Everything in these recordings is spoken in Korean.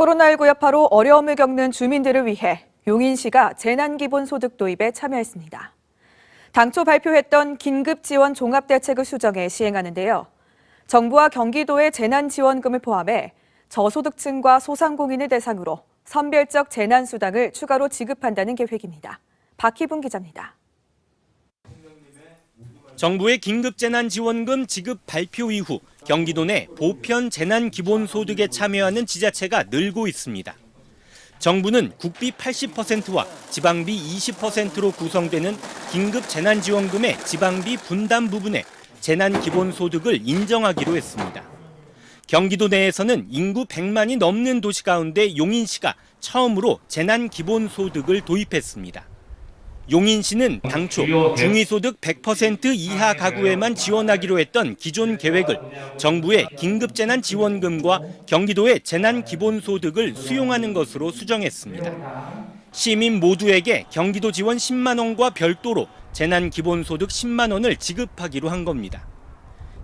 코로나19 여파로 어려움을 겪는 주민들을 위해 용인시가 재난기본소득 도입에 참여했습니다. 당초 발표했던 긴급지원 종합대책을 수정해 시행하는데요. 정부와 경기도의 재난지원금을 포함해 저소득층과 소상공인을 대상으로 선별적 재난수당을 추가로 지급한다는 계획입니다. 박희분 기자입니다. 정부의 긴급 재난 지원금 지급 발표 이후 경기도 내 보편 재난 기본 소득에 참여하는 지자체가 늘고 있습니다. 정부는 국비 80%와 지방비 20%로 구성되는 긴급 재난 지원금의 지방비 분담 부분에 재난 기본 소득을 인정하기로 했습니다. 경기도 내에서는 인구 100만이 넘는 도시 가운데 용인시가 처음으로 재난 기본 소득을 도입했습니다. 용인 시는 당초 중위소득 100% 이하 가구에만 지원하기로 했던 기존 계획을 정부의 긴급재난지원금과 경기도의 재난기본소득을 수용하는 것으로 수정했습니다. 시민 모두에게 경기도 지원 10만 원과 별도로 재난기본소득 10만 원을 지급하기로 한 겁니다.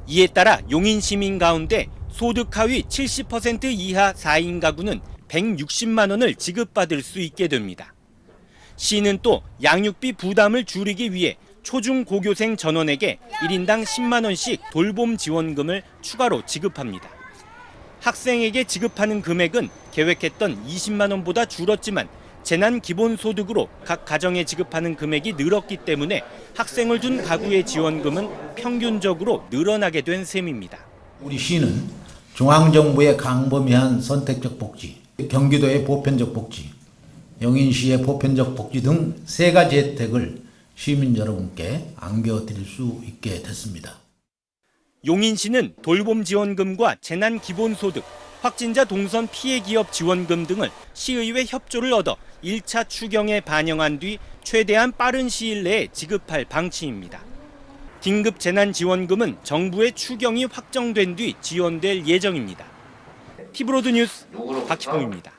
이에 따라 용인 시민 가운데 소득 하위 70% 이하 4인 가구는 160만 원을 지급받을 수 있게 됩니다. 시는 또 양육비 부담을 줄이기 위해 초중 고교생 전원에게 1인당 10만 원씩 돌봄 지원금을 추가로 지급합니다. 학생에게 지급하는 금액은 계획했던 20만 원보다 줄었지만 재난 기본 소득으로 각 가정에 지급하는 금액이 늘었기 때문에 학생을 둔 가구의 지원금은 평균적으로 늘어나게 된 셈입니다. 우리 시는 중앙 정부의 강범위한 선택적 복지, 경기도의 보편적 복지, 영인시의 보편적 복지 등 세 가지 혜택을 시민 여러분께 안겨드릴 수 있게 됐습니다. 용인시는 돌봄 지원금과 재난 기본소득, 확진자 동선 피해 기업 지원금 등을 시의회 협조를 얻어 1차 추경에 반영한 뒤 최대한 빠른 시일 내에 지급할 방침입니다. 긴급 재난 지원금은 정부의 추경이 확정된 뒤 지원될 예정입니다. 티브로드 뉴스 박희봉입니다.